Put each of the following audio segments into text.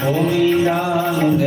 ગોવિંદાંગ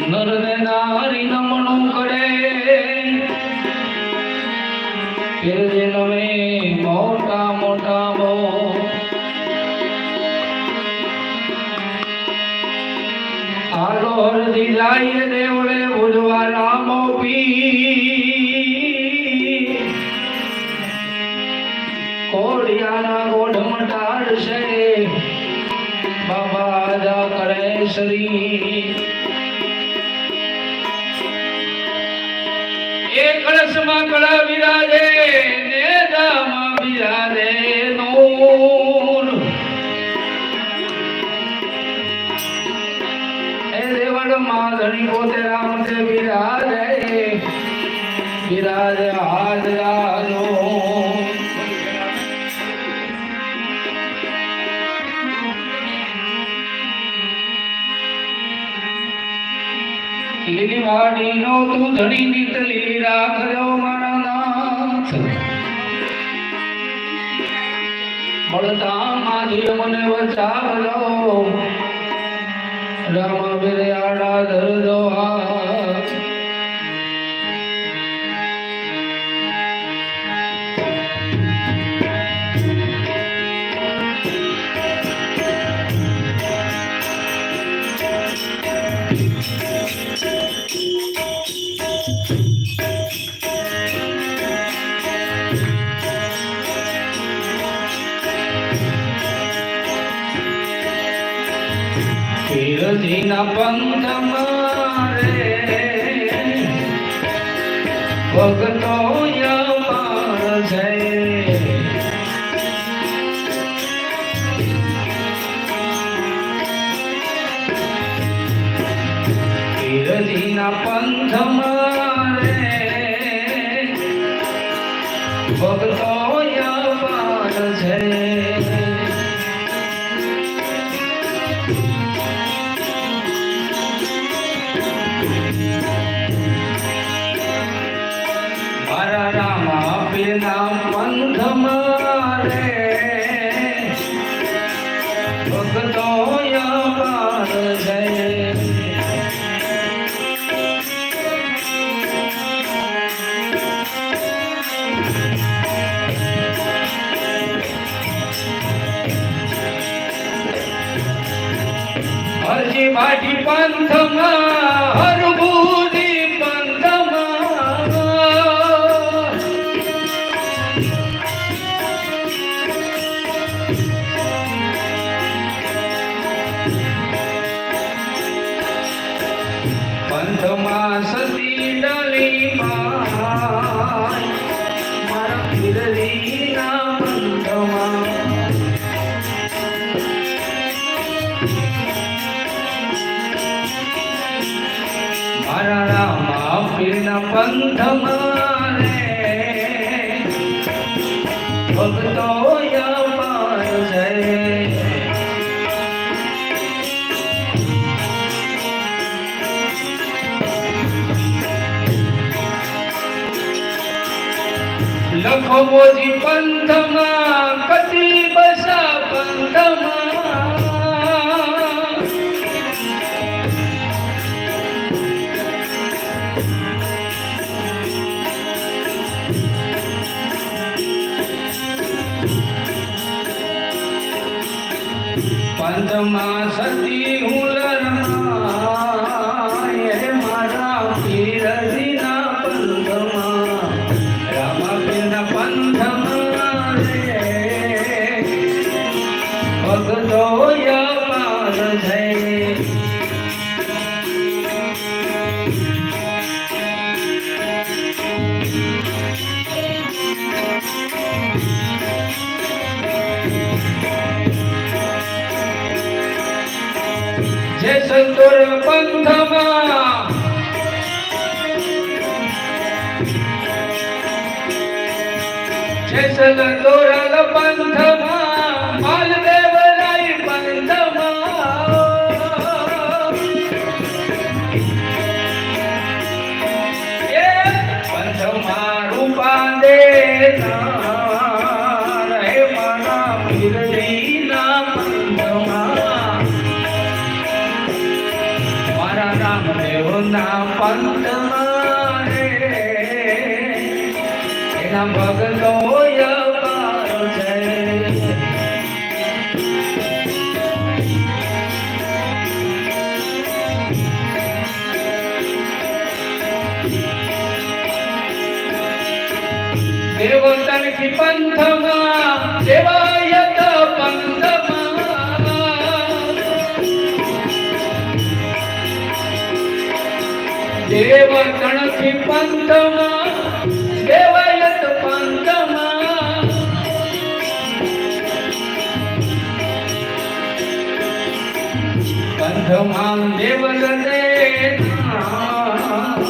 નર ને નારી નમણું કરે. નમે મોટા મોટા બો આલો હરદી જાય દેવળે ઉજવા રામો પી બાબા કરે શ્રી એ કળશમાં કળા વિરાજે નૂર. એ રેવડમાં ધણી પોતે રામ છે વિરાજે વિરાજ હાજરાનો વાડીનો તું ધણી નીત લીલી રાખજો મારા નાથ મળતા માધી મને બચાવજો રામ બિરયાડા ધરજો હાથ પીરજીના પંથ મારે. ભગતો મારા રામા પીરના પંથમાં સતી ડલી મારા પીરલીના પંથમાં. મારા મોજી પંથમાં કદી બસા પંથમાં? પંથમાં સતી જે સંતોરલ પંથમાં, માલદેવ રાય પંથમાં. એ પંથમાં રૂપા દે મારા રામદેવના પંથમાં એના ભગતો દેવતણથી પંથમાં દેવાયત પંથમાં પંથમાં દેવલ રે પંથમાં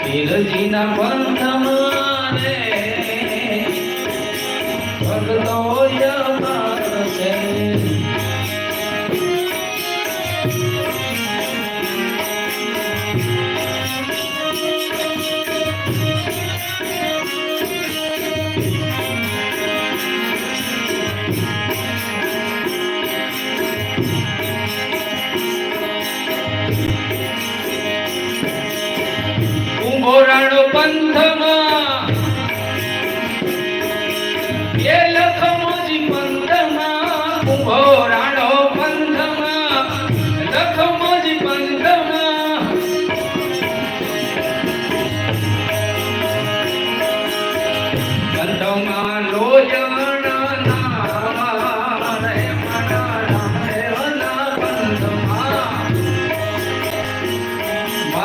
પીરજીના પંથમાં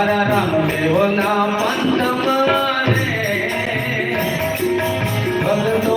મારા રામદેવના પંથમાં રે ભગતો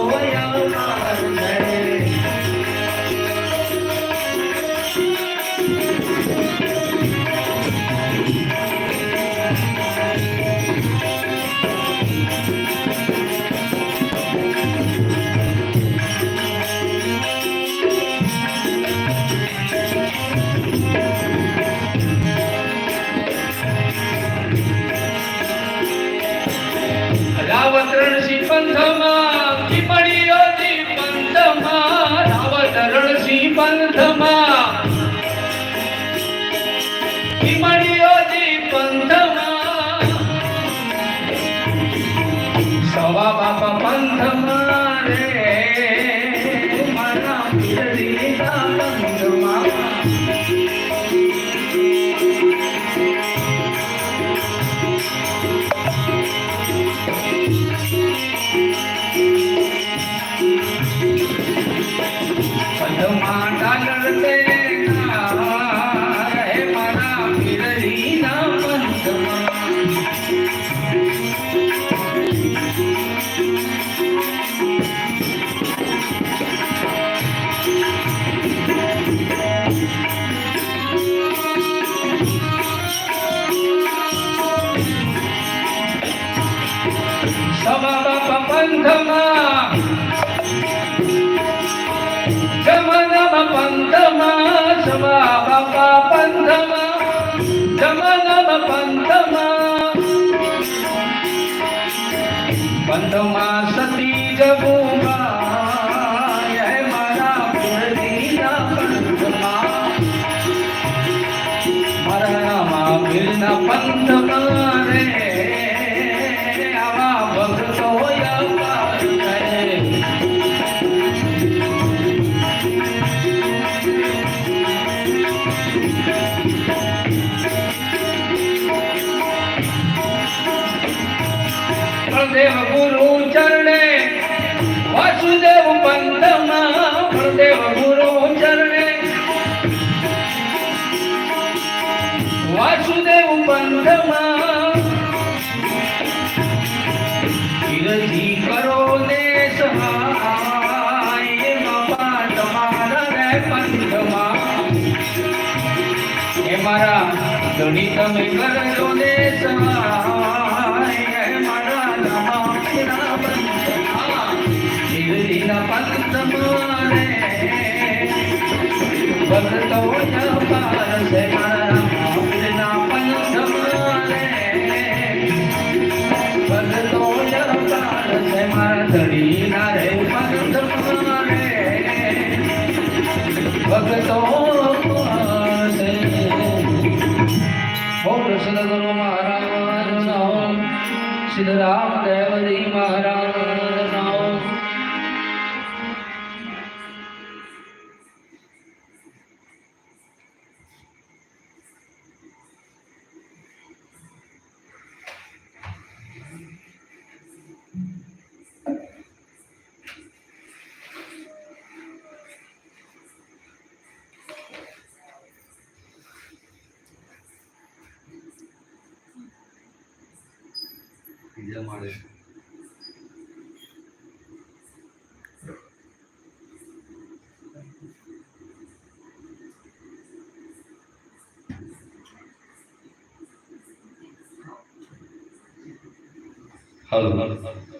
બાપા પંથમાં જમનમ પંથમાં. પંથમાં સતી હે મારા કુળદીના પંથમાં. મારા નામા વીરના પંથમાં. પ્રદેવ ગુરુ ચરણે. વાસુદેવ પંથમાં પ્રદેવ ગુરુ ચરણે. વાસુદેવ પંથમાં ધીરજી કરો ને સહાય બાપા તમારા રે પંથમાં એ મારા, ધણી તમે કરજો ને સહાય. શિવજીના પંથમાં રે ભક્તો ಇದೇ ಮಾಡಿ ಹಲೋ ಹಲೋ ಹಲೋ